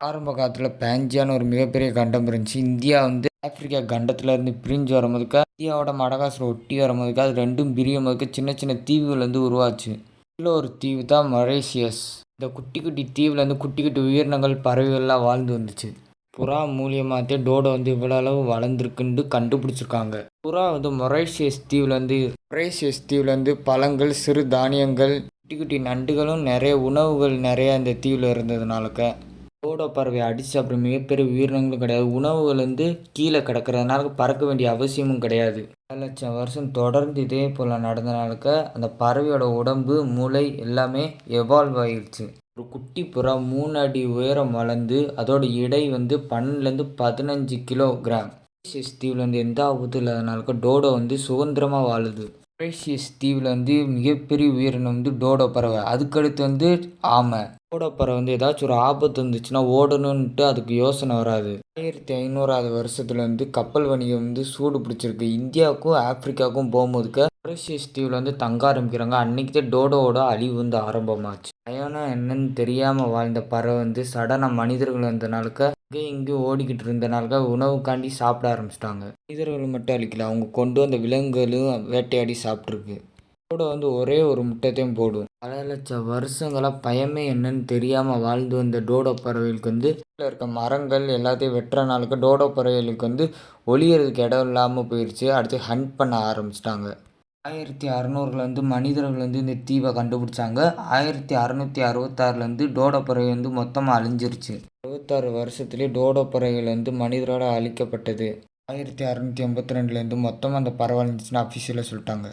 ஆரம்ப காலத்தில் பேஞ்சியான்னு ஒரு மிகப்பெரிய கண்டம் இருந்துச்சு. இந்தியா வந்து ஆப்பிரிக்கா கண்டத்துலேருந்து பிரிஞ்சு வரும்போதுக்கு இந்தியாவோட மடகாசில் ஒட்டி வரும்போதுக்கு அது ரெண்டும் பிரியும் போதுக்கு சின்ன சின்ன தீவுகள் வந்து உருவாச்சு. இதில் ஒரு தீவு தான் மொரேஷியஸ். இந்த குட்டி குட்டி தீவில் வந்து குட்டி குட்டி உயிரினங்கள் பறவைகள்லாம் வாழ்ந்து வந்துச்சு. புறா மூலியமாகத்தே டோடோ வந்து இவ்வளோ அளவு வளர்ந்துருக்குன்ட்டு கண்டுபிடிச்சிருக்காங்க. புறா வந்து மொரேஷியஸ் தீவில் வந்து மொரேஷியஸ் தீவில் வந்து பழங்கள் சிறு தானியங்கள் குட்டி குட்டி நண்டுகளும் நிறைய உணவுகள் நிறைய இந்த தீவில் இருந்ததுனாலக்க டோடோ பறவை அடித்து அப்புறம் மிகப்பெரிய உயிரினங்களும் கிடையாது. உணவுகள் வந்து கீழே கிடக்கிறதுனால பறக்க வேண்டிய அவசியமும் கிடையாது. பல லட்சம் வருஷம் தொடர்ந்து இதே போல் நடந்தனாலக்க அந்த பறவையோட உடம்பு மூளை எல்லாமே எவால்வ் ஆயிடுச்சு ஒரு குட்டி புறா மூணு அடி உயரம் வளர்ந்து அதோட எடை வந்து பன்னெண்டுலேருந்து பதினஞ்சு கிலோ கிராம் தீவில் வந்து எந்த ஆபத்தும் இல்லாதனாலக்க டோடோ வந்து சுதந்திரமாக வாழுது. மொரேஷியஸ் தீவில் வந்து மிகப்பெரிய உயிரினம் வந்து டோடோ பறவை. அதுக்கடுத்து வந்து ஆமை. டோடோ பறவை வந்து ஏதாச்சும் ஒரு ஆபத்து வந்துச்சுன்னா ஓடணுன்ட்டு அதுக்கு யோசனை வராது. ஆயிரத்தி ஐநூறாவது வருஷத்துல வந்து கப்பல் வணிகம் வந்து சூடு பிடிச்சிருக்கு. இந்தியாவுக்கும் ஆப்பிரிக்காவுக்கும் போகும்போதுக்கு மொரேஷியஸ் தீவில் வந்து தங்க ஆரம்பிக்கிறாங்க. அன்னைக்கு தான் டோடோவோட அழிவு வந்து ஆரம்பமாச்சு. பயணம் என்னன்னு தெரியாமல் வாழ்ந்த பறவை வந்து சடனாக மனிதர்கள் வந்தனாலுக்க அங்கே இங்கே ஓடிக்கிட்டு இருந்தனால உணவுக்காண்டி சாப்பிட ஆரம்பிச்சிட்டாங்க. மனிதர்கள் மட்டும் அழிக்கல. அவங்க கொண்டு வந்த விலங்குகளும் வேட்டையாடி சாப்பிட்ருக்கு கூட வந்து ஒரே ஒரு முட்டத்தையும் போடும் பல லட்சம் வருஷங்களாக பயமே என்னன்னு தெரியாமல் வாழ்ந்து வந்த டோடோ பறவைகளுக்கு வந்து இருக்க மரங்கள் எல்லாத்தையும் வெட்டுறனாலுக்கு டோடோ பறவைகளுக்கு வந்து ஒளியறதுக்கு இடம் இல்லாமல் போயிடுச்சு அடுத்து ஹண்ட் பண்ண ஆரம்பிச்சிட்டாங்க. ஆயிரத்தி அறநூறுல வந்து மனிதர்கள் வந்து இந்த தீவை கண்டுபிடிச்சாங்க. ஆயிரத்தி அறநூற்றி அறுபத்தாறுலேருந்து டோடோ பறவை வந்து மொத்தமாக அழிஞ்சிருச்சு. அறுபத்தாறு வருஷத்துலேயே டோடோ பறவைகள் வந்து மனிதரோட அழிக்கப்பட்டது. ஆயிரத்தி அறநூற்றி ஐம்பத்தி ரெண்டுலேருந்து மொத்தமாக அந்த பறவை அழிஞ்சிச்சுன்னு அஃபிஷியலாக சொல்லிட்டாங்க.